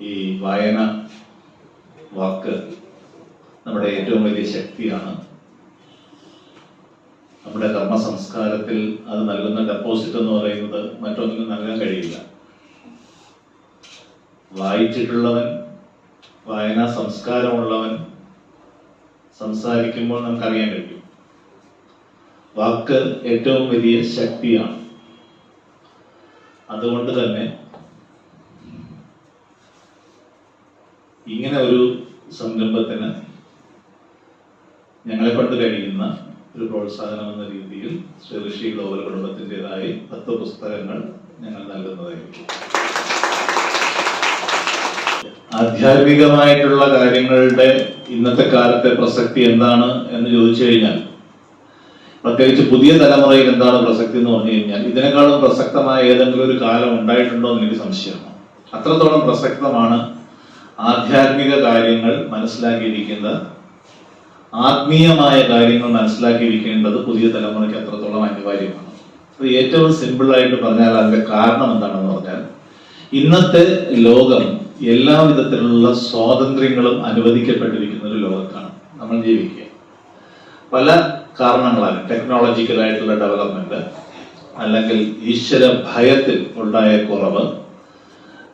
ഈ വായന വാക്ക് നമ്മുടെ ഏറ്റവും വലിയ ശക്തിയാണ്. നമ്മുടെ കർമ്മ സംസ്കാരത്തിൽ അത് നൽകുന്ന ഡെപ്പോസിറ്റ് എന്ന് പറയുന്നത് മറ്റൊന്നിനും നൽകാൻ കഴിയില്ല. വായിച്ചിട്ടുള്ളവൻ വായനാ സംസ്കാരമുള്ളവൻ സംസാരിക്കുമ്പോൾ നമുക്കറിയാൻ കഴിയും. വാക്ക് ഏറ്റവും വലിയ ശക്തിയാണ്. അതുകൊണ്ട് തന്നെ ഇങ്ങനെ ഒരു സംരംഭത്തിന് ഞങ്ങളെ കൊണ്ട് കഴിയുന്ന ഒരു പ്രോത്സാഹനം എന്ന രീതിയിൽ ശ്രീ ഋഷി ഗ്ലോബൽ കുടുംബത്തിന്റെതായി പത്ത് പുസ്തകങ്ങൾ ഞങ്ങൾ നൽകുന്നതായിരിക്കും. ആധ്യാത്മികമായിട്ടുള്ള കാര്യങ്ങളുടെ ഇന്നത്തെ കാലത്തെ പ്രസക്തി എന്താണ് എന്ന് ചോദിച്ചു കഴിഞ്ഞാൽ പ്രത്യേകിച്ച് പുതിയ തലമുറയിൽ എന്താണ് പ്രസക്തി എന്ന് പറഞ്ഞു കഴിഞ്ഞാൽ ഇതിനേക്കാളും പ്രസക്തമായ ഏതെങ്കിലും ഒരു കാലം ഉണ്ടായിട്ടുണ്ടോ എന്ന് എനിക്ക് സംശയമാണ്. അത്രത്തോളം പ്രസക്തമാണ് ആധ്യാത്മിക കാര്യങ്ങൾ മനസ്സിലാക്കിയിരിക്കുന്ന ആത്മീയമായ കാര്യങ്ങൾ മനസ്സിലാക്കിയിരിക്കേണ്ടത് പുതിയ തലമുറയ്ക്ക് എത്രത്തോളം അനിവാര്യമാണ്. അത് ഏറ്റവും സിമ്പിൾ ആയിട്ട് പറഞ്ഞാൽ അതിന്റെ കാരണം എന്താണെന്ന് പറഞ്ഞാൽ ഇന്നത്തെ ലോകം എല്ലാ വിധത്തിലുള്ള സ്വാതന്ത്ര്യങ്ങളും അനുവദിക്കപ്പെട്ടിരിക്കുന്ന ഒരു ലോകത്താണ് നമ്മൾ ജീവിക്കുക. പല കാരണങ്ങളാണ്. ടെക്നോളജിക്കൽ ആയിട്ടുള്ള ഡെവലപ്മെന്റ് അല്ലെങ്കിൽ ഈശ്വര ഭയത്തിൽ ഉണ്ടായ കുറവ്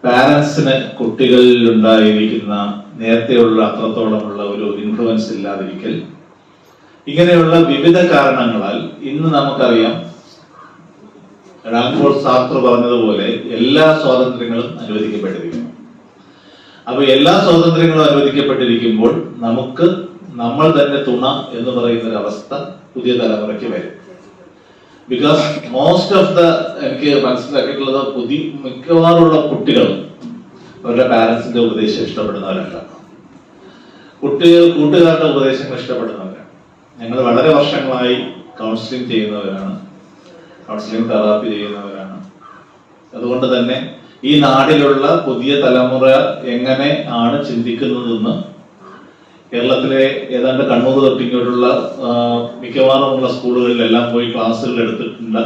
പാരൻസിന് കുട്ടികളിൽ ഉണ്ടായിരിക്കുന്ന നേരത്തെയുള്ള അത്രത്തോളമുള്ള ഒരു ഇൻഫ്ലുവൻസ് ഇല്ലാതിരിക്കൽ. ഇങ്ങനെയുള്ള വിവിധ കാരണങ്ങളാൽ ഇന്ന് നമുക്കറിയാം റാംഫോർഡ് ശാസ്ത്ര പറഞ്ഞതുപോലെ എല്ലാ സ്വാതന്ത്ര്യങ്ങളും അനുവദിക്കപ്പെട്ടിരിക്കുന്നു. അപ്പൊ എല്ലാ സ്വാതന്ത്ര്യങ്ങളും അനുവദിക്കപ്പെട്ടിരിക്കുമ്പോൾ നമുക്ക് നമ്മൾ തന്നെ തുണ എന്ന് പറയുന്ന ഒരു അവസ്ഥ പുതിയ തലമുറയ്ക്ക് വരും. ബിക്കോസ് മോസ്റ്റ് ഓഫ് ദ എനിക്ക് മനസ്സിലാക്കിയിട്ടുള്ളത് പുതിയ മിക്കവാറുള്ള കുട്ടികൾ അവരുടെ പാരന്റ്സിന്റെ ഉപദേശം ഇഷ്ടപ്പെടുന്നവരല്ല. കുട്ടികൾ കൂട്ടുകാരുടെ ഉപദേശങ്ങൾ ഇഷ്ടപ്പെടുന്നവരാണ്. ഞങ്ങൾ വളരെ വർഷങ്ങളായി കൗൺസിലിംഗ് ചെയ്യുന്നവരാണ്. കൗൺസിലിംഗ് തെറാപ്പി ചെയ്യുന്നവരാണ്. അതുകൊണ്ട് തന്നെ ഈ നാടിലുള്ള പുതിയ തലമുറ എങ്ങനെ ആണ് ചിന്തിക്കുന്നതെന്ന് കേരളത്തിലെ ഏതാണ്ട് കണ്ണൂർ തൊട്ടിങ്ങോട്ടുള്ള മിക്കവാറുമുള്ള സ്കൂളുകളിലെല്ലാം പോയി ക്ലാസ്സുകൾ എടുത്തിട്ടുണ്ട്.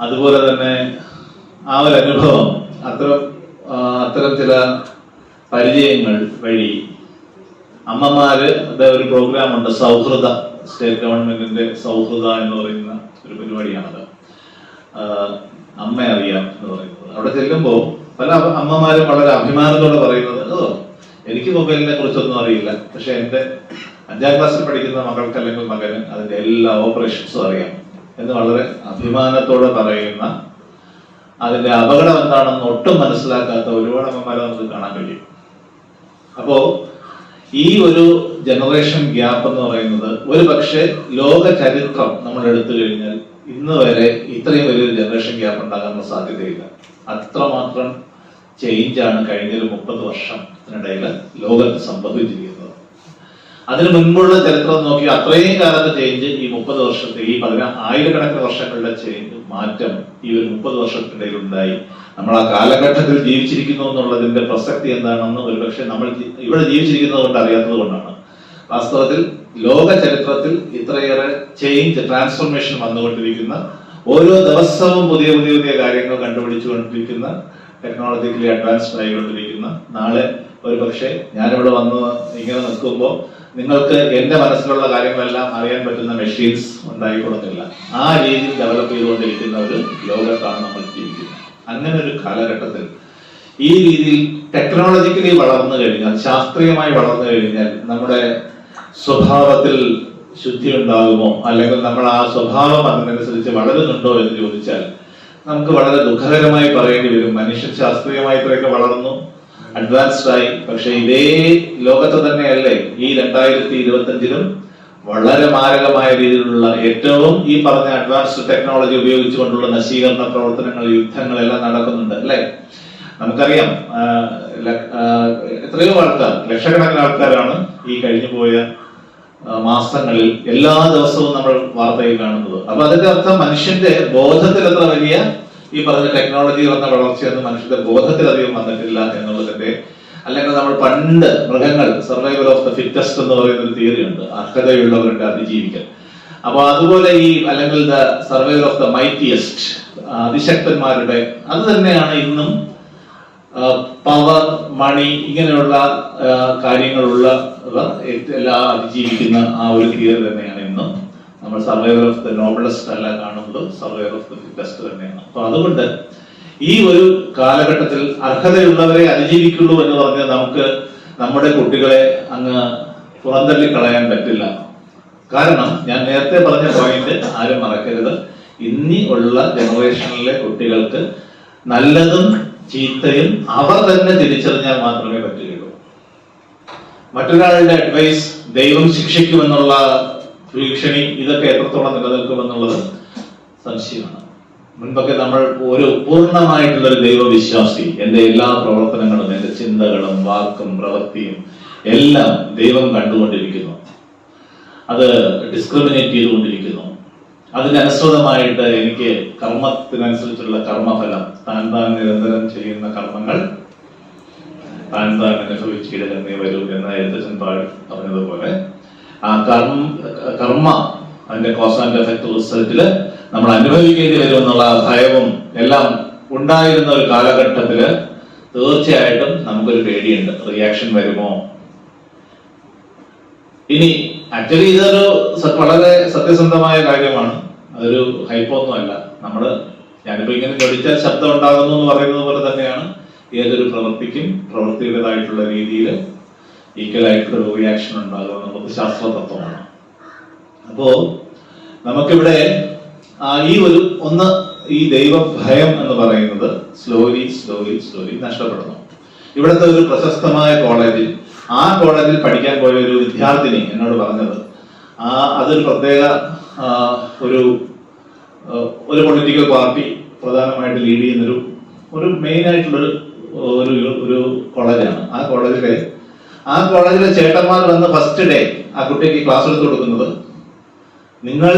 അതുപോലെ തന്നെ ആ ഒരു അനുഭവം അത്തരം അത്തരം ചില പരിചയങ്ങൾ വഴി അമ്മമാര് ഒരു പ്രോഗ്രാം ഉണ്ട് സൗഹൃദ സ്റ്റേറ്റ് ഗവൺമെന്റിന്റെ സൗഹൃദ എന്ന് പറയുന്ന ഒരു പരിപാടിയാണത്. അമ്മ അറിയാം എന്ന് പറയുന്നത്. അവിടെ ചെല്ലുമ്പോൾ പല അമ്മ- അമ്മമാരും വളരെ അഭിമാനത്തോടെ പറയുന്നത് എനിക്ക് മൊബൈലിനെ കുറിച്ചൊന്നും അറിയില്ല. പക്ഷെ എന്റെ അഞ്ചാം ക്ലാസ്സിൽ പഠിക്കുന്ന മകൾക്ക് അല്ലെങ്കിൽ മകന് അതിന്റെ എല്ലാ ഓപ്പറേഷൻസും അറിയാം. എന്ന് വളരെ അഭിമാനത്തോടെ പറയുന്ന അതിന്റെ അപകടം എന്താണെന്ന് ഒട്ടും മനസ്സിലാക്കാത്ത ഒരുപാട് അമ്മമാരെ നമുക്ക് കാണാൻ കഴിയും. അപ്പോ ഈ ഒരു ജനറേഷൻ ഗ്യാപ്പ് എന്ന് പറയുന്നത് ഒരു പക്ഷേ ലോക ചരിത്രം നമ്മൾ എടുത്തു കഴിഞ്ഞാൽ ഇന്ന് വരെ ഇത്രയും വലിയൊരു ജനറേഷൻ ഗ്യാപ്പ് ഉണ്ടാകാനുള്ള സാധ്യതയില്ല. അത്രമാത്രം ചേഞ്ച് ആണ് കഴിഞ്ഞ ഒരു മുപ്പത് വർഷത്തിനിടയിൽ ലോകത്ത് സംഭവിച്ചിരിക്കുന്നത് അതിനു മുൻപുള്ള ചരിത്രം നോക്കി അത്രയും കാലത്തെ ചേഞ്ച് ഈ മുപ്പത് വർഷത്തെ ഈ പതിനാ ആയിരക്കണക്കിന് വർഷങ്ങളുടെ ചേഞ്ച് മാറ്റം ഈ ഒരു മുപ്പത് വർഷത്തിനിടയിൽ ഉണ്ടായി. നമ്മൾ ആ കാലഘട്ടത്തിൽ ജീവിച്ചിരിക്കുന്നു എന്നുള്ളതിന്റെ പ്രസക്തി എന്താണെന്ന് ഒരുപക്ഷെ നമ്മൾ ഇവിടെ ജീവിച്ചിരിക്കുന്നത് കൊണ്ട് അറിയാത്തത് കൊണ്ടാണ്. വാസ്തവത്തിൽ ലോക ചരിത്രത്തിൽ ഇത്രയേറെ ചേഞ്ച് ട്രാൻസ്ഫോർമേഷൻ വന്നുകൊണ്ടിരിക്കുന്ന ഓരോ ദിവസവും പുതിയ പുതിയ പുതിയ കാര്യങ്ങൾ കണ്ടുപിടിച്ചുകൊണ്ടിരിക്കുന്ന ടെക്നോളജിക്കലി അഡ്വാൻസ്ഡ് ആയിക്കൊണ്ടിരിക്കുന്ന നാളെ ഒരു പക്ഷേ ഞാനിവിടെ വന്ന് ഇങ്ങനെ നിൽക്കുമ്പോൾ നിങ്ങൾക്ക് എന്റെ മനസ്സിലുള്ള കാര്യങ്ങളെല്ലാം അറിയാൻ പറ്റുന്ന മെഷീൻസ് ഉണ്ടായിക്കൊള്ളുന്നില്ല ആ രീതിയിൽ ഡെവലപ്പ് ചെയ്തുകൊണ്ടിരിക്കുന്ന ഒരു ലോകത്താണ് നമ്മൾ ജീവിക്കുന്നത്. അങ്ങനെ ഒരു കാലഘട്ടത്തിൽ ഈ രീതിയിൽ ടെക്നോളജിക്കലി വളർന്നു കഴിഞ്ഞാൽ ശാസ്ത്രീയമായി വളർന്നു കഴിഞ്ഞാൽ നമ്മുടെ സ്വഭാവത്തിൽ ശുദ്ധി ഉണ്ടാകുമോ? അല്ലെങ്കിൽ നമ്മൾ ആ സ്വഭാവം അതിനനുസരിച്ച് വളരുന്നുണ്ടോ എന്ന് ചോദിച്ചാൽ നമുക്ക് വളരെ ദുഃഖകരമായി പറയേണ്ടി വരും. മനുഷ്യൻ ശാസ്ത്രീയമായി ഇത്രയൊക്കെ വളർന്നു അഡ്വാൻസ്ഡ് ആയി. പക്ഷെ ഇതേ ലോകത്ത് തന്നെയല്ലേ ഈ രണ്ടായിരത്തി ഇരുപത്തി അഞ്ചിലും വളരെ മാരകമായ രീതിയിലുള്ള ഏറ്റവും ഈ പറഞ്ഞ അഡ്വാൻസ്ഡ് ടെക്നോളജി ഉപയോഗിച്ചുകൊണ്ടുള്ള നശീകരണ പ്രവർത്തനങ്ങൾ യുദ്ധങ്ങൾ എല്ലാം നടക്കുന്നുണ്ട് അല്ലെ? നമുക്കറിയാം എത്രയോ ആൾക്കാർ ലക്ഷക്കണക്കിന് ആൾക്കാരാണ് ഈ കഴിഞ്ഞു പോയ മാസങ്ങളിൽ എല്ലാ ദിവസവും നമ്മൾ വാർത്തയിൽ കാണുന്നത്. അപ്പൊ അതിന്റെ അർത്ഥം മനുഷ്യന്റെ ബോധത്തിൽ എത്ര വലിയ ഈ പറഞ്ഞ ടെക്നോളജി വന്ന വളർച്ചയൊന്നും മനുഷ്യന്റെ ബോധത്തിൽ അധികം വന്നിട്ടില്ല എന്നുള്ളതിന്റെ അല്ലെങ്കിൽ നമ്മൾ പണ്ട് മൃഗങ്ങൾ സർവൈവൽ ഓഫ് ദ ഫിറ്റസ്റ്റ് എന്ന് പറയുന്ന ഒരു തിയറി ഉണ്ട് അർഹതയുള്ളവരുടെ അതിജീവിക്കൽ അപ്പൊ അതുപോലെ ഈ അല്ലെങ്കിൽ the survival of the mightiest അതിശക്തന്മാരുടെ അത് തന്നെയാണ് ഇന്നും പവർ മണി ഇങ്ങനെയുള്ള കാര്യങ്ങളുള്ള എല്ലാ അതിജീവിക്കുന്ന ആ ഒരു തിയറി തന്നെയാണ് ഇന്നും. നമ്മൾ സർവൈവർ ഓഫ് ദ നോബിളസ്റ്റ് അല്ല കാണുന്നത് സർവൈവർ ഓഫ് ദ ബെസ്റ്റ് തന്നെയാണ്. അപ്പൊ അതുകൊണ്ട് ഈ ഒരു കാലഘട്ടത്തിൽ അർഹതയുള്ളവരെ അതിജീവിക്കുള്ളൂ എന്ന് പറഞ്ഞ് നമുക്ക് നമ്മുടെ കുട്ടികളെ അങ്ങ് പുറന്തള്ളി കളയാൻ പറ്റില്ല. കാരണം ഞാൻ നേരത്തെ പറഞ്ഞ പോയിന്റ് ആരും മറക്കരുത്. ഇനി ഉള്ള ജനറേഷനിലെ കുട്ടികൾക്ക് നല്ലതും ചീത്തയും അവർ തന്നെ തിരിച്ചറിഞ്ഞാൽ മാത്രമേ പറ്റുകയുള്ളൂ. മറ്റൊരാളുടെ അഡ്വൈസ് ദൈവം ശിക്ഷിക്കുമെന്നുള്ള ഭീഷണി ഇതൊക്കെ എത്രത്തോളം നിലനിൽക്കുമെന്നുള്ളത് സംശയമാണ്. മുൻപൊക്കെ നമ്മൾ ഒരു പൂർണമായിട്ടുള്ള ഒരു ദൈവവിശ്വാസി എന്റെ എല്ലാ പ്രവർത്തനങ്ങളും എന്റെ ചിന്തകളും വാക്കും പ്രവൃത്തിയും എല്ലാം ദൈവം കണ്ടുകൊണ്ടിരിക്കുന്നു. അത് ഡിസ്ക്രിമിനേറ്റ് ചെയ്തുകൊണ്ടിരിക്കുന്നു. അതിനനുസൃതമായിട്ട് എനിക്ക് കർമ്മത്തിനനുസരിച്ചുള്ള കർമ്മഫലം താൻ താൻ നിരന്തരം ചെയ്യുന്ന കർമ്മങ്ങൾ താൻ താൻ അനുഭവിച്ചിടലെന്നേ വരൂ എന്ന എഴുത്തച്ഛൻ പാടി പറഞ്ഞതുപോലെ. ആ കർമ്മ കർമ്മ അതിന്റെ കോസ് ആൻഡ് എഫക്ട് റിസൾട്ടിൽ നമ്മൾ അനുഭവിക്കേണ്ടി വരും എന്നുള്ള ഭയവും എല്ലാം ഉണ്ടായിരുന്ന ഒരു കാലഘട്ടത്തിൽ തീർച്ചയായിട്ടും നമുക്കൊരു പേടിയുണ്ട്. റിയാക്ഷൻ വരുമോ? ഇനി ആക്ച്വലി ഇതൊരു വളരെ സത്യസന്ധമായ കാര്യമാണ്. അതൊരു ഹൈപ്പൊന്നും അല്ല. നമ്മൾ ഞാനിപ്പോ ഇങ്ങനെ ജടിച്ചാൽ ശബ്ദം ഉണ്ടാകുന്നു എന്ന് പറയുന്നത് പോലെ തന്നെയാണ് ഏതൊരു പ്രവൃത്തിക്കും പ്രവൃത്തിയുടേതായിട്ടുള്ള രീതിയിൽ ഈക്വൽ ആയിട്ടുള്ള ഒരു റിയാക്ഷൻ ഉണ്ടാകുക നമുക്ക് ശാസ്ത്രതത്വമാണ്. അപ്പോ നമുക്കിവിടെ ഈ ഒരു ഒന്ന് ഈ ദൈവഭയം എന്ന് പറയുന്നത് സ്ലോലി സ്ലോലി സ്ലോലി നഷ്ടപ്പെടുന്നു. ഇവിടുത്തെ ഒരു പ്രശസ്തമായ കോളേജിൽ ആ കോളേജിൽ പഠിക്കാൻ പോയ ഒരു വിദ്യാർത്ഥിനി എന്നോട് പറഞ്ഞത് ആ അതൊരു പ്രത്യേക ഒരു ഒരു പൊളിറ്റിക്കൽ പാർട്ടി പ്രധാനമായിട്ട് ലീഡ് ചെയ്യുന്നൊരു ഒരു മെയിൻ ആയിട്ടുള്ള ഒരു ഒരു കോളേജാണ് ആ കോളേജിലെ ആ കോളേജിലെ ചേട്ടന്മാർ വന്ന് ഫസ്റ്റ് ഡേ ആ കുട്ടിക്ക് ക്ലാസ് എടുത്ത് കൊടുക്കുന്നത് നിങ്ങൾ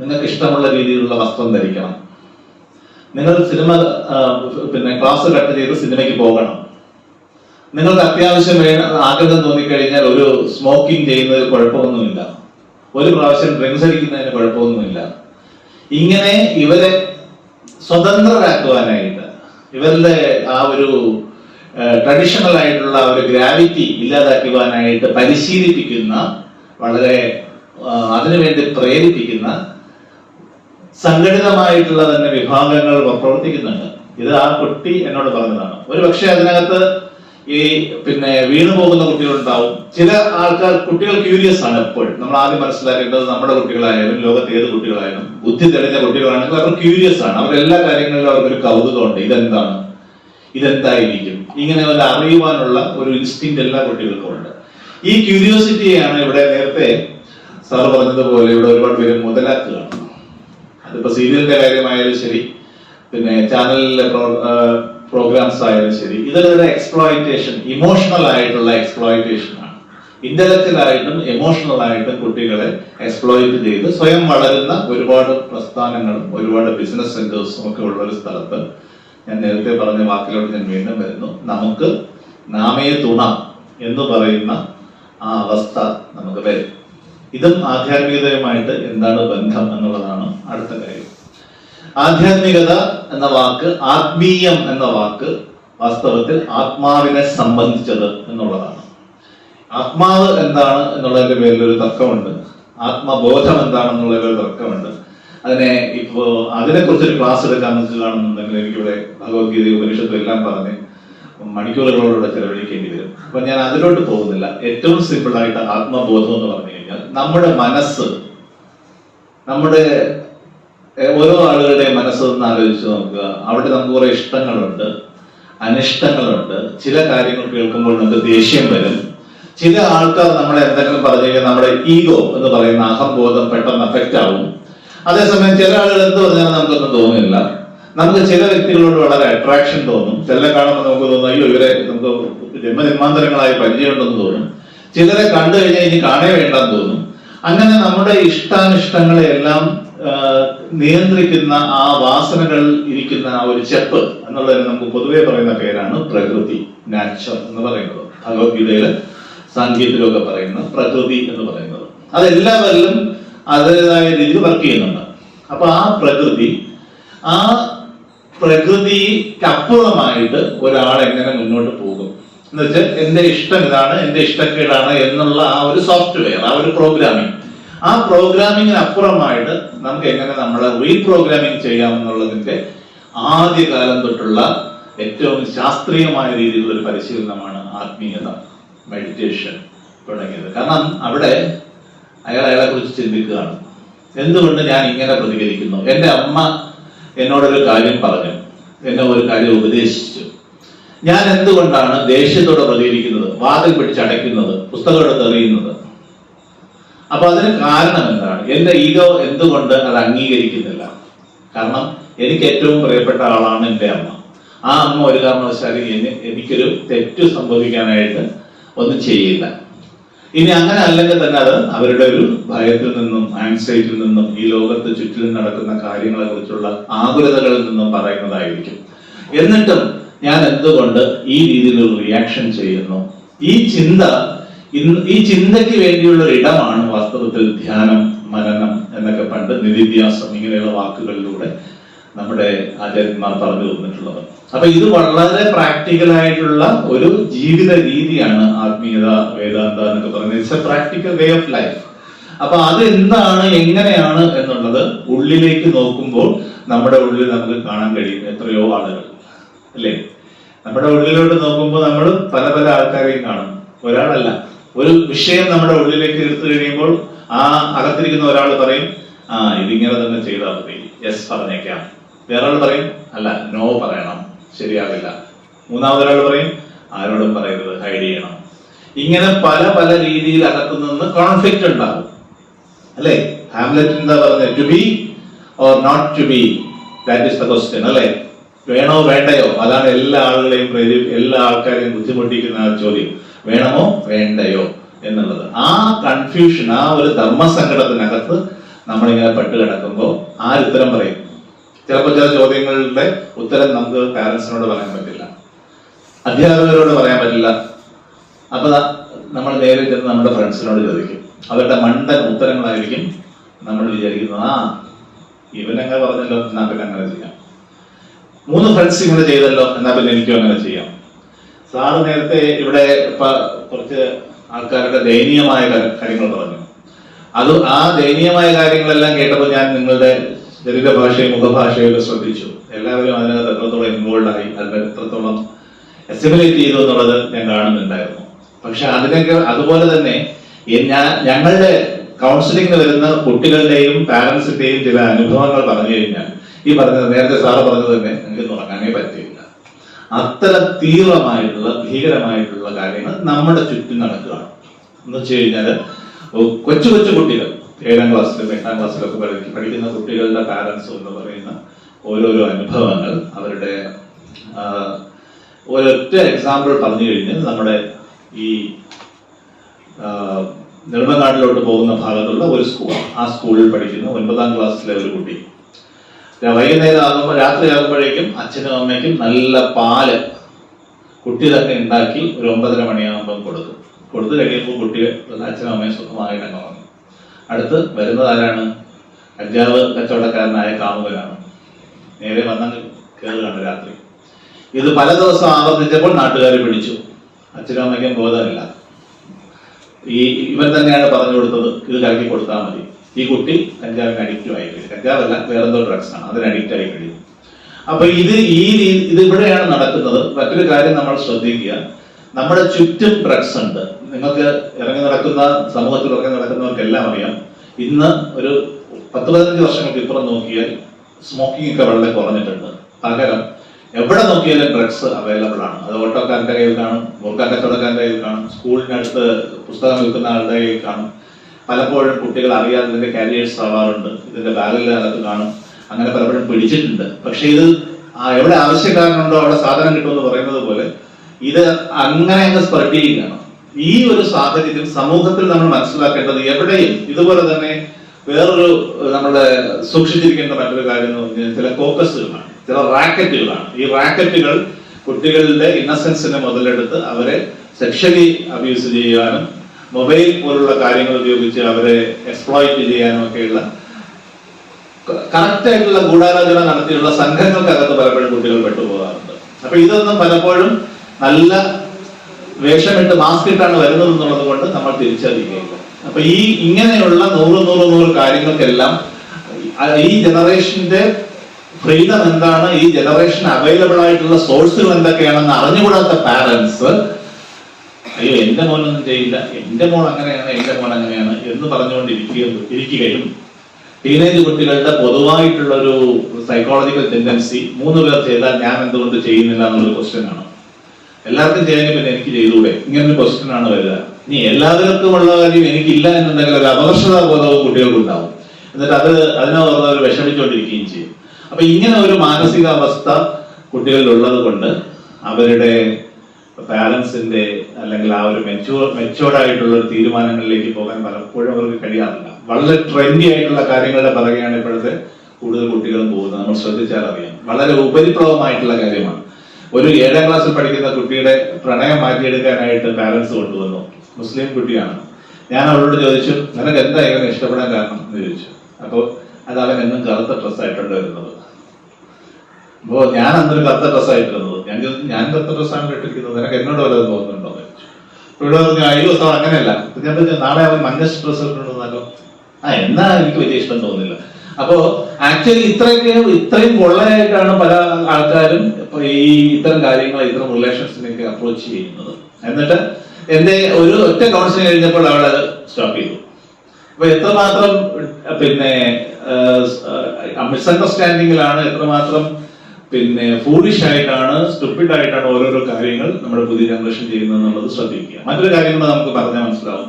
നിങ്ങൾക്ക് ഇഷ്ടമുള്ള രീതിയിലുള്ള വസ്ത്രം ധരിക്കണം. നിങ്ങൾ സിനിമ പിന്നെ ക്ലാസ് കട്ട് ചെയ്ത് സിനിമയ്ക്ക് പോകണം. നിങ്ങൾക്ക് അത്യാവശ്യം വേണം ആഗ്രഹം തോന്നിക്കഴിഞ്ഞാൽ ഒരു സ്മോക്കിംഗ് ചെയ്യുന്നതിൽ കുഴപ്പമൊന്നുമില്ല. ഒരു പ്രാവശ്യം ഡ്രിങ്ക്സ് അടിക്കുന്നതിന് കുഴപ്പമൊന്നുമില്ല. ഇങ്ങനെ ഇവരെ സ്വതന്ത്രരാക്കുവാനായിട്ട് ഇവരുടെ ആ ഒരു ട്രഡീഷണൽ ആയിട്ടുള്ള ഒരു ഗ്രാവിറ്റി ഇല്ലാതാക്കുവാനായിട്ട് പരിശീലിപ്പിക്കുന്ന വളരെ അതിനുവേണ്ടി പ്രേരിപ്പിക്കുന്ന സംഘടിതമായിട്ടുള്ള തന്നെ വിഭാഗങ്ങൾ പ്രവർത്തിക്കുന്നുണ്ട്. ഇത് ആ കുട്ടി എന്നോട് പറഞ്ഞതാണ്. ഒരു പക്ഷേ അതിനകത്ത് ഈ പിന്നെ വീണു പോകുന്ന കുട്ടികളുണ്ടാവും. ചില ആൾക്കാർ കുട്ടികൾ ക്യൂരിയസ് ആണ് എപ്പോഴും. നമ്മൾ ആദ്യം മനസ്സിലാക്കേണ്ടത് നമ്മുടെ കുട്ടികളായാലും ലോകത്ത് ഏത് കുട്ടികളായാലും ബുദ്ധി തെളിഞ്ഞ കുട്ടികളാണെങ്കിൽ അവർ ക്യൂരിയസ് ആണ്. അവർ എല്ലാ കാര്യങ്ങളിലും അവർക്കൊരു കൗതുകമുണ്ട്. ഇതെന്താണ്? ഇതെന്തായിരിക്കും? ഇങ്ങനെ ഒരു അറിയുവാനുള്ള ഒരു ഇൻസ്റ്റിങ് എല്ലാ കുട്ടികൾക്കും ഉണ്ട്. ഈ ക്യൂരിയോസിറ്റിയാണ് ഇവിടെ നേരത്തെ സാർ പറഞ്ഞതുപോലെ ഇവിടെ ഒരുപാട് പേര് മുതലാക്കുകയാണ്. അതിപ്പോ സീരിയലിന്റെ കാര്യമായാലും ശരി പിന്നെ ചാനലിലെ പ്രോഗ്രാംസ് ആയാലും ശരി ഇതൊരു എക്സ്പ്ലോയിറ്റേഷൻ ഇമോഷണൽ ആയിട്ടുള്ള എക്സ്പ്ലോയിറ്റേഷൻ ആണ്. ഇന്റലക്ച്വൽ ആയിട്ടും എമോഷണൽ ആയിട്ടും കുട്ടികളെ എക്സ്പ്ലോയിറ്റ് ചെയ്ത് സ്വയം വളരുന്ന ഒരുപാട് പ്രസ്ഥാനങ്ങളും ഒരുപാട് ബിസിനസ് സെന്റേഴ്സും ഒക്കെ ഉള്ള ഒരു സ്ഥലത്ത് ഞാൻ നേരത്തെ പറഞ്ഞ വാക്കിലോട്ട് ഞാൻ വീണ്ടും വരുന്നു. നമുക്ക് നാമയെ തുണ എന്ന് പറയുന്ന ആ അവസ്ഥ നമുക്ക് വരും. ഇതും ആധ്യാത്മികതയുമായിട്ട് എന്താണ് ബന്ധം എന്നുള്ളതാണ് അടുത്ത കാര്യം. ആധ്യാത്മികത എന്ന വാക്ക് ആത്മീയം എന്ന വാക്ക് വാസ്തവത്തിൽ ആത്മാവിനെ സംബന്ധിച്ചത് എന്നുള്ളതാണ്. ആത്മാവ് എന്താണ് എന്നുള്ളതിന്റെ പേരിൽ ഒരു തർക്കമുണ്ട്. ആത്മബോധം എന്താണെന്നുള്ളതിൽ ഒരു തർക്കമുണ്ട്. അതിനെ ഇപ്പോ അതിനെ കുറിച്ചൊരു ക്ലാസ് എടുക്കാൻ വെച്ചിട്ടാണെന്നുണ്ടെങ്കിൽ എനിക്കിവിടെ ഭഗവത്ഗീത ഉപനിഷത്തും എല്ലാം പറഞ്ഞ് മണിക്കൂറുകളോടെ ചെലവഴിക്കേണ്ടി വരും. അപ്പൊ ഞാൻ അതിലോട്ട് പോകുന്നില്ല. ഏറ്റവും സിമ്പിൾ ആയിട്ട് ആത്മബോധം എന്ന് പറഞ്ഞു കഴിഞ്ഞാൽ നമ്മുടെ മനസ്സ് നമ്മുടെ ഓരോ ആളുകളുടെ മനസ്സൊന്ന് ആലോചിച്ച് നോക്കുക. അവിടെ നമുക്ക് കുറെ ഇഷ്ടങ്ങളുണ്ട് അനിഷ്ടങ്ങളുണ്ട്. ചില കാര്യങ്ങൾ കേൾക്കുമ്പോൾ നമുക്ക് ദേഷ്യം വരും. ചില ആൾക്കാർ നമ്മളെ എന്തെങ്കിലും പറഞ്ഞു കഴിഞ്ഞാൽ നമ്മുടെ ഈഗോ എന്ന് പറയുന്ന അഹംബോധം പെട്ടെന്ന് അഫക്റ്റ് ആവും. അതേസമയം ചില ആളുകൾ എന്ത് പറഞ്ഞാലും നമുക്കൊന്നും തോന്നില്ല. നമുക്ക് ചില വ്യക്തികളോട് വളരെ അട്രാക്ഷൻ തോന്നും. ചില കാണുമ്പോൾ നമുക്ക് തോന്നും അയ്യോ ഇവരെ നമുക്ക് ജന്മനിർമാന്തരങ്ങളായി പരിചയമുണ്ടെന്ന് തോന്നും. ചിലരെ കണ്ടു കഴിഞ്ഞാൽ ഇനി കാണേ വേണ്ടെന്ന് തോന്നും. അങ്ങനെ നമ്മുടെ ഇഷ്ടാനിഷ്ടങ്ങളെ എല്ലാം നിയന്ത്രിക്കുന്ന ആ വാസനകൾ ഇരിക്കുന്ന ആ ഒരു ചെപ്പ് എന്നുള്ളതിന് നമുക്ക് പൊതുവെ പറയുന്ന പേരാണ് പ്രകൃതി നാച്ചർ എന്ന് പറയുന്നത്. ഭഗവത്ഗീതയിൽ സാങ്കേതികമൊക്കെ പറയുന്ന പ്രകൃതി എന്ന് പറയുന്നത്. അതെല്ലാവരിലും അതിന്റെതായ രീതിയിൽ വർക്ക് ചെയ്യുന്നുണ്ട്. അപ്പൊ ആ പ്രകൃതി ആ പ്രകൃതിക്കപ്പുറമായിട്ട് ഒരാൾ എങ്ങനെ മുന്നോട്ട് പോകും? എന്ന് വെച്ചാൽ എന്റെ ഇഷ്ടം ഇതാണ് എന്റെ ഇഷ്ടക്കേടാണ് എന്നുള്ള ആ ഒരു സോഫ്റ്റ്വെയർ ആ ഒരു പ്രോഗ്രാമിംഗ് ആ പ്രോഗ്രാമിങ്ങിന് അപ്പുറമായിട്ട് നമുക്ക് എങ്ങനെ നമ്മളെ റീപ്രോഗ്രാമിംഗ് ചെയ്യാമെന്നുള്ളതിന്റെ ആദ്യകാലം തൊട്ടുള്ള ഏറ്റവും ശാസ്ത്രീയമായ രീതിയിലുള്ള ഒരു പരിശീലനമാണ് ആത്മീയത മെഡിറ്റേഷൻ തുടങ്ങിയത്. കാരണം അവിടെ അയാൾ അയാളെ കുറിച്ച് ചിന്തിക്കുകയാണ്. എന്തുകൊണ്ട് ഞാൻ ഇങ്ങനെ പ്രതികരിക്കുന്നു? എന്റെ അമ്മ എന്നോടൊരു കാര്യം പറഞ്ഞു. എന്നെ ഒരു കാര്യം ഉപദേശിച്ചു. ഞാൻ എന്തുകൊണ്ടാണ് ദേഷ്യത്തോടെ പ്രതികരിക്കുന്നത്? വാതിൽ പിടിച്ചടയ്ക്കുന്നത് പുസ്തകം എടുത്ത് എറിയുന്നത്? അപ്പൊ അതിന് കാരണം എന്താണ്? എന്റെ ഈഗോ എന്തുകൊണ്ട് അത് അംഗീകരിക്കുന്നില്ല? കാരണം എനിക്ക് ഏറ്റവും പ്രിയപ്പെട്ട ആളാണ് എന്റെ അമ്മ. ആ അമ്മ ഒരു കാരണവശാലും എന്നെ എനിക്കൊരു തെറ്റ് സംഭവിക്കാനായിട്ട് ഒന്നും ചെയ്യില്ല. ഇനി അങ്ങനെ അല്ലെങ്കിൽ തന്നെ അത് അവരുടെ ഒരു ഭയത്തിൽ നിന്നും ആൻസൈറ്റിൽ നിന്നും ഈ ലോകത്ത് ചുറ്റിലും നടക്കുന്ന കാര്യങ്ങളെ കുറിച്ചുള്ള ആകുലതകളിൽ നിന്നും പറയുന്നതായിരിക്കും. എന്നിട്ടും ഞാൻ എന്തുകൊണ്ട് ഈ രീതിയിൽ റിയാക്ഷൻ ചെയ്യുന്നു? ഈ ചിന്ത ഈ ചിന്തയ്ക്ക് വേണ്ടിയുള്ള ഒരു ഇടമാണ് വാസ്തവത്തിൽ ധ്യാനം മനനം എന്നൊക്കെ പണ്ട് നിധിധ്യാസം ഇങ്ങനെയുള്ള വാക്കുകളിലൂടെ നമ്മുടെ ആചാര്യന്മാർ പറഞ്ഞു തന്നിട്ടുള്ളത്. അപ്പൊ ഇത് വളരെ പ്രാക്ടിക്കൽ ആയിട്ടുള്ള ഒരു ജീവിത രീതിയാണ് ആത്മീയത വേദാന്ത എന്നൊക്കെ പറയുന്നത്. It's a practical way of life അപ്പൊ അത് എന്താണ് എങ്ങനെയാണ് എന്നുള്ളത് ഉള്ളിലേക്ക് നോക്കുമ്പോൾ നമ്മുടെ ഉള്ളിൽ നമുക്ക് കാണാൻ കഴിയും എത്രയോ ആളുകൾ. അല്ലേ? നമ്മുടെ ഉള്ളിലോട്ട് നോക്കുമ്പോൾ നമ്മൾ പല പല ആൾക്കാരെയും കാണും. ഒരാളല്ല. ഒരു വിഷയം നമ്മുടെ ഉള്ളിലേക്ക് എടുത്തു കഴിയുമ്പോൾ ആ അകത്തിരിക്കുന്ന ഒരാൾ പറയും ആ ഇതിങ്ങനെ തന്നെ ചെയ്താൽ മതി. യെസ് പറഞ്ഞേക്കാം. വേറൊരാൾ പറയും അല്ല നോ പറയണം. ശരിയാവില്ല. മൂന്നാമതൊരാൾ പറയും ആരോടും പറയരുത്. ഹൈഡ് ചെയ്യണം. ഇങ്ങനെ പല പല രീതിയിൽ അകത്തു നിന്ന് കോൺഫ്ലിക്റ്റ് ഉണ്ടാകും. അല്ലേ? ഹാംലെറ്റ് എന്താ പറഞ്ഞത് to be or not to be that is the question അല്ലേ? വേണോ വേണ്ടയോ? അതാണ് എല്ലാ ആളുകളെയും എല്ലാ ആൾക്കാരെയും ബുദ്ധിമുട്ടിക്കുന്ന ചോദ്യം. വേണമോ? വേണ്ടയോ? എന്നുള്ളത്. ആ കൺഫ്യൂഷൻ ആ ഒരു ധർമ്മസങ്കടത്തിനകത്ത് നമ്മളിങ്ങനെ പെട്ട് കിടക്കുമ്പോൾ ആരുത്തരം പറയും? ചിലപ്പോൾ ചില ചോദ്യങ്ങളുടെ ഉത്തരം നമുക്ക് പാരന്റ്സിനോട് പറയാൻ പറ്റില്ല. അധ്യാപകരോട് പറയാൻ പറ്റില്ല. അപ്പൊ നമ്മൾ നേരെ ചെന്ന് നമ്മുടെ ഫ്രണ്ട്സിനോട് ചോദിക്കും. അവരുടെ മണ്ടൻ ഉത്തരങ്ങളായിരിക്കും നമ്മൾ വിചാരിക്കുന്നത് ആ ഇവനങ്ങനെ പറഞ്ഞല്ലോ എന്നാ പിന്നെ അങ്ങനെ ചെയ്യാം. മൂന്ന് ഫ്രണ്ട്സ് ഇങ്ങനെ ചെയ്തല്ലോ എന്നാ പിന്നെ എനിക്കും അങ്ങനെ ചെയ്യാം. സാറ് നേരത്തെ ഇവിടെ കുറച്ച് ആൾക്കാരുടെ ദയനീയമായ കാര്യങ്ങൾ പറഞ്ഞു. അത് ആ ദയനീയമായ കാര്യങ്ങളെല്ലാം കേട്ടപ്പോൾ ഞാൻ നിങ്ങളുടെ ശരീരഭാഷയും മുഖഭാഷയും ഒക്കെ ശ്രദ്ധിച്ചു. എല്ലാവരും അതിനകത്ത് എത്രത്തോളം ഇൻവോൾവ് ആയി അതിൽ എത്രത്തോളം എസ്റ്റിമേറ്റ് ചെയ്തു എന്നുള്ളത് ഞാൻ കാണുന്നുണ്ടായിരുന്നു. പക്ഷെ അതിനൊക്കെ അതുപോലെ തന്നെ ഞങ്ങളുടെ കൗൺസിലിംഗിന് വരുന്ന കുട്ടികളുടെയും പാരന്റ്സിന്റെയും ചില അനുഭവങ്ങൾ പറഞ്ഞു കഴിഞ്ഞാൽ ഈ പറഞ്ഞത് നേരത്തെ സാറ് പറഞ്ഞത് തന്നെ നിങ്ങൾക്ക് തുടങ്ങാനേ പറ്റില്ല അത്തരം തീവ്രമായിട്ടുള്ള ഭീകരമായിട്ടുള്ള കാര്യങ്ങൾ നമ്മുടെ ചുറ്റും നടക്കുകയാണ്. എന്ന് വെച്ച് കഴിഞ്ഞാൽ കൊച്ചു കൊച്ചു കുട്ടികൾ ഏഴാം ക്ലാസ്സിലും എട്ടാം ക്ലാസ്സിലൊക്കെ പഠിക്കും പഠിക്കുന്ന കുട്ടികളുടെ പാരൻസ് എന്ന് പറയുന്ന ഓരോരോ അനുഭവങ്ങൾ അവരുടെ ഒരൊറ്റ എക്സാമ്പിൾ പറഞ്ഞു കഴിഞ്ഞാൽ നമ്മുടെ ഈ നിർമ്മനാട്ടിലോട്ട് പോകുന്ന ഭാഗത്തുള്ള ഒരു സ്കൂൾ. ആ സ്കൂളിൽ പഠിക്കുന്ന ഒൻപതാം ക്ലാസ്സിലെ ഒരു കുട്ടി. വൈകുന്നേരം ആകുമ്പോൾ രാത്രി ആകുമ്പോഴേക്കും അച്ഛനും അമ്മയ്ക്കും നല്ല പാൽ കുട്ടി തന്നെ ഉണ്ടാക്കി ഒരു ഒമ്പതര മണിയാകുമ്പോൾ കൊടുക്കും. കൊടുത്തു കഴിയുമ്പോൾ കുട്ടി അച്ഛനും അമ്മയും സുഖമായിട്ട് അങ്ങ് വന്നു അടുത്ത് വരുന്നത് ആരാണ് കഞ്ചാവ് കച്ചവടക്കാരനായ കാമുകനാണ്. നേരെ വന്നങ്ങ് കയറുകയാണ് രാത്രി. ഇത് പല ദിവസം ആവർത്തിച്ചപ്പോൾ നാട്ടുകാർ പിടിച്ചു. അച്ഛനും അമ്മയ്ക്കും ബോധമില്ല. ഈ ഇവൻ തന്നെയാണ് പറഞ്ഞു കൊടുത്തത് ഇത് കലക്കി കൊടുത്താൽ മതി. ഈ കുട്ടി കഞ്ചാവിന് അഡിക്റ്റ് ആയി കഴിഞ്ഞു കഞ്ചാവല്ല വേറെന്തോ ഡ്രഗ്സ് ആണ്. അതിന് അഡിക്റ്റ് ആയി കഴിയും അപ്പൊ ഇത് ഈ ഇത് ഇവിടെയാണ് നടക്കുന്നത്. മറ്റൊരു കാര്യം നമ്മൾ ശ്രദ്ധിക്കുക. നമ്മുടെ ചുറ്റും ഡ്രഗ്സ് ഉണ്ട്. നിങ്ങൾക്ക് ഇറങ്ങി നടക്കുന്ന സമൂഹത്തിൽ ഇറങ്ങി നടക്കുന്നവർക്കെല്ലാം അറിയാം. ഇന്ന് ഒരു പത്ത് പതിനഞ്ച് വർഷങ്ങൾക്ക് ഇപ്പുറം നോക്കിയാൽ സ്മോക്കിംഗ് ഒക്കെ വളരെ കുറഞ്ഞിട്ടുണ്ട്. പകരം എവിടെ നോക്കിയാലും ഡ്രഗ്സ് അവൈലബിൾ ആണ്. അത് ഓട്ടോക്കാരന്റെ കയ്യിൽ കാണും മുറുക്കാൻ കച്ചവടക്കാരന്റെ കയ്യിൽ കാണും സ്കൂളിനടുത്ത് പുസ്തകം വിൽക്കുന്ന ആളുടെ കയ്യിൽ കാണും. പലപ്പോഴും കുട്ടികൾ അറിയാതെ ഇതിന്റെ കാരിയേഴ്സ് ആവാറുണ്ട്. ഇതിന്റെ ബാഗിനകത്ത് കാണും. അങ്ങനെ പലപ്പോഴും പിടിച്ചിട്ടുണ്ട്. പക്ഷെ ഇത് എവിടെ ആവശ്യക്കാരനുണ്ടോ അവിടെ സാധനം കിട്ടുമെന്ന് പറയുന്നത് പോലെ ഇത് അങ്ങനെ അങ്ങ് സ്പ്രെഡ് ചെയ്യുകയാണ്. ഈ ഒരു സാഹചര്യം സമൂഹത്തിൽ നമ്മൾ മനസ്സിലാക്കേണ്ടത് എവിടെയും ഇതുപോലെ തന്നെ വേറൊരു നമ്മുടെ സൂക്ഷിച്ചിരിക്കേണ്ട മറ്റൊരു കാര്യം എന്ന് പറഞ്ഞാൽ ചില കോക്കസുകളാണ് ചില റാക്കറ്റുകളാണ്. ഈ റാക്കറ്റുകൾ കുട്ടികളുടെ ഇന്നസെൻസിനെ മുതലെടുത്ത് അവരെ സെക്ഷലി അബ്യൂസ് ചെയ്യാനും മൊബൈൽ പോലുള്ള കാര്യങ്ങൾ ഉപയോഗിച്ച് അവരെ എക്സ്പ്ലോയിറ്റ് ചെയ്യാനും ഒക്കെയുള്ള ആയിട്ടുള്ള ഗൂഢാലോചന നടത്തിയുള്ള സംഘങ്ങൾക്കകത്ത് പലപ്പോഴും കുട്ടികൾ പെട്ടുപോകാറുണ്ട്. അപ്പൊ ഇതൊന്നും പലപ്പോഴും നല്ല വേഷമിട്ട് മാസ്ക് ഇട്ടാണ് വരുന്നത് എന്നുള്ളത് കൊണ്ട് നമ്മൾ തിരിച്ചറിയുകയില്ല. അപ്പൊ ഈ ഇങ്ങനെയുള്ള നൂറ് നൂറ് നൂറ് കാര്യങ്ങൾക്കെല്ലാം ഈ ജനറേഷന്റെ ഫ്രീഡം എന്താണ്? ഈ ജനറേഷൻ അവൈലബിൾ ആയിട്ടുള്ള സോഴ്സുകൾ എന്തൊക്കെയാണെന്ന് അറിഞ്ഞുകൂടാത്ത പാരന്റ്സ് അയ്യോ എന്റെ മോനൊന്നും ചെയ്യില്ല. എന്റെ മോൻ അങ്ങനെയാണ് എന്റെ മോൻ അങ്ങനെയാണ് എന്ന് പറഞ്ഞുകൊണ്ടിരിക്കുക ഇരിക്കുകയും ടീനേജ് കുട്ടികളുടെ പൊതുവായിട്ടുള്ള ഒരു സൈക്കോളജിക്കൽ ടെൻഡൻസി മൂന്ന് പേർ ചെയ്താൽ ഞാൻ എന്തുകൊണ്ട് ചെയ്യുന്നില്ല എന്നുള്ള ക്വസ്റ്റ്യൻ ആണ്. എല്ലാവർക്കും ചെയ്യാൻ പിന്നെ എനിക്ക് ചെയ്തുകൂടെ? ഇങ്ങനൊരു ക്വസ്റ്റ്യൻ ആണ് വരിക. ഇനി എല്ലാവർക്കും ഉള്ള കാര്യം എനിക്കില്ല എന്നുണ്ടെങ്കിൽ ഒരു അപകർഷതാ ബോധവും കുട്ടികൾക്കുണ്ടാവും എന്നിട്ട് അത് അതിനകത്ത് അവർ വിഷമിച്ചുകൊണ്ടിരിക്കുകയും ചെയ്യും. അപ്പൊ ഇങ്ങനെ ഒരു മാനസികാവസ്ഥ കുട്ടികളിൽ ഉള്ളത് കൊണ്ട് അവരുടെ പാരന്റ്സിന്റെ അല്ലെങ്കിൽ ആ ഒരു മെച്ചൂർ മെച്ചോർഡ് ആയിട്ടുള്ള തീരുമാനങ്ങളിലേക്ക് പോകാൻ പലപ്പോഴും അവർക്ക് കഴിയാറില്ല. വളരെ ട്രെൻഡി ആയിട്ടുള്ള കാര്യങ്ങളുടെ പറയുകയാണ് ഇപ്പോഴത്തെ കൂടുതൽ കുട്ടികളും പോകുന്നത്. നമ്മൾ ശ്രദ്ധിച്ചാൽ അറിയാം. വളരെ ഉപരിപ്ലവമായിട്ടുള്ള കാര്യമാണ്. ഒരു ഏഴാം ക്ലാസ്സിൽ പഠിക്കുന്ന കുട്ടിയുടെ പ്രണയം മാറ്റിയെടുക്കാനായിട്ട് പാരന്റ്സ് കൊണ്ടുവന്നു. മുസ്ലിം കുട്ടിയാണ്. ഞാൻ അവളോട് ചോദിച്ചു നിനക്ക് എന്തായാലും ഇഷ്ടപ്പെടാൻ കാരണം? എന്ന് ചോദിച്ചു. അപ്പോൾ അത് അവൻ എന്നും കറുത്ത ഡ്രസ്സായിട്ടുണ്ട് വരുന്നത്. അപ്പോ ഞാൻ അന്നൊരു കറുത്ത ഡ്രസ് ആയിട്ടിരുന്നത് ഞാൻ ഞാൻ കറുത്ത നിനക്ക് എന്നോട് വല്ലതും തോന്നുന്നുണ്ടോ ഇവിടെ പറഞ്ഞു അയ്യോ സാർ അങ്ങനെയല്ല. ഞാൻ പറഞ്ഞു നാളെ അവൻ മഞ്ഞ ഡ്രസ് ഇട്ടിട്ടുണ്ടെന്നല്ലോ ആ എന്നാ എനിക്ക് വലിയ ഇഷ്ടം തോന്നില്ല അപ്പോ ആക്ച്വലി ഇത്രയൊക്കെ ഇത്രയും കൊള്ളയായിട്ടാണ് പല ആൾക്കാരും ഈ ഇത്തരം കാര്യങ്ങൾ ഇത്തരം റിലേഷൻസിനെയൊക്കെ അപ്രോച്ച് ചെയ്യുന്നത്. എന്നിട്ട് എന്റെ ഒരു ഒറ്റ കൗൺസിലിംഗ് കഴിഞ്ഞപ്പോൾ അവൾ സ്റ്റോപ്പ് ചെയ്തു. അപ്പൊ എത്രമാത്രം പിന്നെ മിസ്അണ്ടർസ്റ്റാൻഡിങ്ങിലാണ് എത്രമാത്രം പിന്നെ ഫൂളിഷ് ആയിട്ടാണ് സ്റ്റുപ്പിഡ് ആയിട്ടാണ് ഓരോരോ കാര്യങ്ങൾ നമ്മുടെ പുതിയ ജനറേഷൻ ചെയ്യുന്നത് എന്നുള്ളത് ശ്രദ്ധിക്കുക. മറ്റൊരു കാര്യം കൂടെ നമുക്ക് പറഞ്ഞാൽ മനസ്സിലാവും.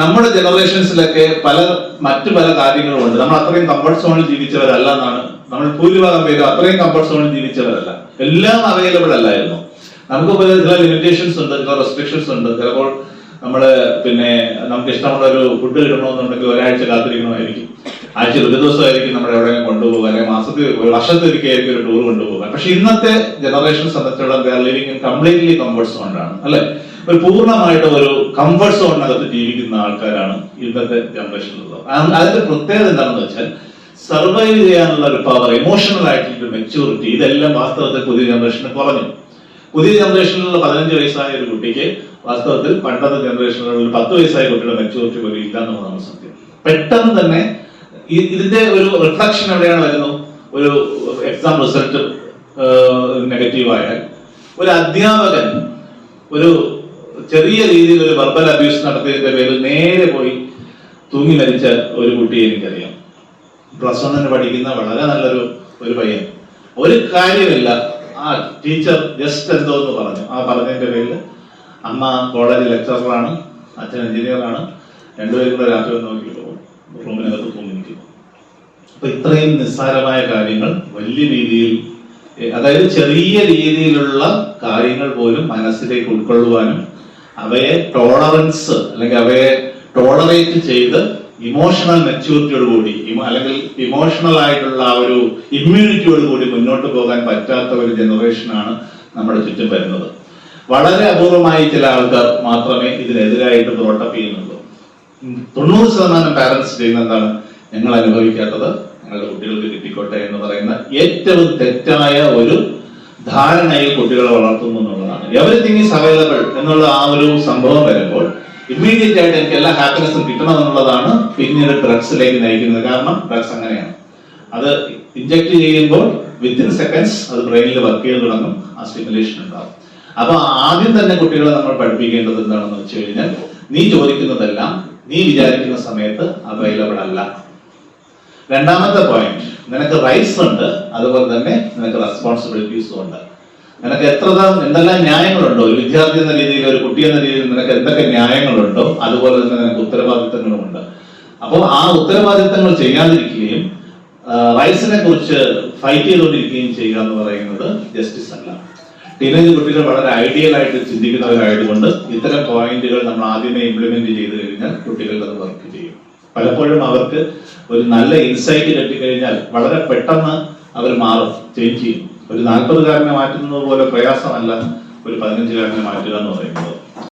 നമ്മുടെ ജനറേഷൻസിലൊക്കെ പല മറ്റു പല കാര്യങ്ങളും ഉണ്ട്. നമ്മൾ അത്രയും കംഫർട്ട് സോണിൽ ജീവിച്ചവരല്ല എന്നാണ്. നമ്മൾ ഭൂരിഭാഗം പേരും അത്രയും കംഫർട്ട് സോണിൽ ജീവിച്ചവരല്ല. എല്ലാം അവൈലബിൾ അല്ലായിരുന്നു. നമുക്ക് പല ചില ലിമിറ്റേഷൻസ് ഉണ്ട് ചില റെസ്ട്രിക്ഷൻസ് ഉണ്ട്. ചിലപ്പോൾ നമ്മൾ പിന്നെ നമുക്ക് ഇഷ്ടമുള്ള ഒരു ഫുഡ് കിട്ടണമെന്നുണ്ടെങ്കിൽ ഒരാഴ്ച കാത്തിരിക്കണമായിരിക്കും. ആഴ്ചയിൽ ഒരു ദിവസമായിരിക്കും നമ്മൾ എവിടെയെങ്കിലും കൊണ്ടുപോകുക അല്ലെങ്കിൽ മാസത്തിൽ ഒരു വർഷത്തിൽ ഒരിക്കലായിരിക്കും ഒരു ടൂർ കൊണ്ടുപോകുക പക്ഷെ ഇന്നത്തെ ജനറേഷൻ സംബന്ധിച്ചിടത്തോളം ലിവിംഗ് കംപ്ലീറ്റ്ലി കംഫർട്ട് സോണിലാണ് അല്ലെ? ഒരു പൂർണമായിട്ട് ഒരു കംഫർട്ട് സോണിനകത്ത് ജീവിക്കുന്ന ആൾക്കാരാണ് ഇന്നത്തെ ജനറേഷനിലുള്ളത് അതിന്റെ പ്രത്യേകത എന്താണെന്ന് വെച്ചാൽ സർവൈവ് ചെയ്യാനുള്ള ഒരു പവർ ഇമോഷണൽ ആയിട്ടുള്ള മെച്ചൂരിറ്റി ഇതെല്ലാം വാസ്തവത്തിൽ പുതിയ ജനറേഷന് കുറഞ്ഞു. പുതിയ ജനറേഷനിലുള്ള പതിനഞ്ച് വയസ്സായ ഒരു കുട്ടിക്ക് വാസ്തവത്തിൽ പണ്ടത്തെ ജനറേഷനിലുള്ള പത്ത് വയസ്സായ കുട്ടിയുടെ മെച്ചൂരിറ്റി പോലും ഇല്ല എന്നുള്ളതാണ് സത്യം. പെട്ടെന്ന് തന്നെ ഇതിന്റെ ഒരു റിഫ്ലക്ഷൻ എവിടെയാണ് വരുന്നത് ഒരു എക്സാം റിസൾട്ട് നെഗറ്റീവ് ആയാൽ. ഒരു അധ്യാപകൻ ഒരു ചെറിയ രീതിയിൽ ഒരു വെർബൽ അബ്യൂസ് നടത്തിയതിന്റെ പേരിൽ നേരെ പോയി തൂങ്ങി മരിച്ച ഒരു കുട്ടിയെ എനിക്കറിയാം. പ്ലസ് വണ്ണിന് പഠിക്കുന്ന വളരെ നല്ലൊരു ഒരു പയ്യൻ. ഒരു കാര്യമില്ല. ആ ടീച്ചർ ജസ്റ്റ് എന്തോ എന്ന് പറഞ്ഞു. ആ പറഞ്ഞതിന്റെ പേരിൽ അമ്മ കോളേജ് ലെക്ചററാണ് അച്ഛൻ എഞ്ചിനീയറാണ് രണ്ടുപേരും കൂടെ രാത്രി നോക്കി നോക്കിയിട്ട് പോകും. റൂമിനകത്ത് അപ്പൊ ഇത്രയും നിസ്സാരമായ കാര്യങ്ങൾ വലിയ രീതിയിൽ അതായത് ചെറിയ രീതിയിലുള്ള കാര്യങ്ങൾ പോലും മനസ്സിലേക്ക് ഉൾക്കൊള്ളുവാനും അവയെ ടോളറൻസ് അല്ലെങ്കിൽ അവയെ ടോളറേറ്റ് ചെയ്ത് ഇമോഷണൽ മെച്യൂരിറ്റിയോട് കൂടി അല്ലെങ്കിൽ ഇമോഷണൽ ആയിട്ടുള്ള ഒരു ഇമ്മ്യൂണിറ്റിയോട് കൂടി മുന്നോട്ട് പോകാൻ പറ്റാത്ത ഒരു ജനറേഷനാണ് നമ്മുടെ ചുറ്റും വരുന്നത്. വളരെ അപൂർവമായി ചില ആൾക്കാർ മാത്രമേ ഇതിനെതിരായിട്ട് ബ്രോട്ടപ്പ് ചെയ്യുന്നുള്ളൂ. തൊണ്ണൂറ് ശതമാനം പാരന്റ്സ് ചെയ്യുന്ന എന്താണ്? ഞങ്ങൾ അനുഭവിക്കാത്തത് ഞങ്ങളുടെ കുട്ടികൾക്ക് കിട്ടിക്കോട്ടെ എന്ന് പറയുന്ന ഏറ്റവും തെറ്റായ ഒരു ധാരണയിൽ കുട്ടികളെ വളർത്തുന്നു എന്നുള്ളതാണ്. എവറിത്തിങ് ഈസ് അവൈലബിൾ എന്നുള്ള ആ ഒരു സംഭവം വരുമ്പോൾ ഇമ്മീഡിയറ്റ് ആയിട്ട് എനിക്ക് എല്ലാ ഹാപ്പിനെസ്സും കിട്ടണം എന്നുള്ളതാണ് പിന്നീട് ഡ്രഗ്സിലേക്ക് നയിക്കുന്നത്. കാരണം ഡ്രഗ്സ് അങ്ങനെയാണ്. അത് ഇഞ്ചക്ട് ചെയ്യുമ്പോൾ വിത്തിൻ സെക്കൻഡ്സ് അത് ബ്രെയിനിൽ വർക്ക് ചെയ്ത് തുടങ്ങും ആ സ്റ്റിമുലേഷൻ ഉണ്ടാവും. അപ്പൊ ആദ്യം തന്നെ കുട്ടികളെ നമ്മൾ പഠിപ്പിക്കേണ്ടത് എന്താണെന്ന് വെച്ച് കഴിഞ്ഞാൽ നീ ചോദിക്കുന്നതെല്ലാം നീ വിചാരിക്കുന്ന സമയത്ത് അവൈലബിൾ അല്ല. രണ്ടാമത്തെ പോയിന്റ് നിനക്ക് റൈറ്റ്സ് ഉണ്ട് അതുപോലെ തന്നെ നിനക്ക് റെസ്പോൺസിബിലിറ്റീസും ഉണ്ട്. നിനക്ക് എത്ര തരം എന്തെല്ലാം ന്യായങ്ങളുണ്ടോ? ഒരു വിദ്യാർത്ഥി എന്ന രീതിയിൽ ഒരു കുട്ടി എന്ന രീതിയിൽ നിനക്ക് എന്തൊക്കെ ന്യായങ്ങളുണ്ടോ? അതുപോലെ തന്നെ നിനക്ക് ഉത്തരവാദിത്തങ്ങളുമുണ്ട് അപ്പോൾ ആ ഉത്തരവാദിത്തങ്ങൾ ചെയ്യാതിരിക്കുകയും റൈറ്റ്സിനെ കുറിച്ച് ഫൈറ്റ് ചെയ്തുകൊണ്ടിരിക്കുകയും ചെയ്യുക എന്ന് പറയുന്നത് ജസ്റ്റിസ് അല്ല. ടീനേജ് കുട്ടികൾ വളരെ ഐഡിയൽ ആയിട്ട് ചിന്തിക്കുന്നവരായതുകൊണ്ട് ഇത്തരം പോയിന്റുകൾ നമ്മൾ ആദ്യമേ ഇംപ്ലിമെന്റ് ചെയ്തു കഴിഞ്ഞാൽ കുട്ടികൾക്ക് അത് വർക്ക് ചെയ്യും. പലപ്പോഴും അവർക്ക് ഒരു നല്ല ഇൻസൈറ്റ് കിട്ടിക്കഴിഞ്ഞാൽ വളരെ പെട്ടെന്ന് അവർ മാറും ചേഞ്ച് ചെയ്യും. ഒരു നാൽപ്പതുകാരനെ മാറ്റുന്നത് പോലെ പ്രയാസമല്ല ഒരു പതിനഞ്ചുകാരനെ മാറ്റുക എന്ന് പറയുന്നത്.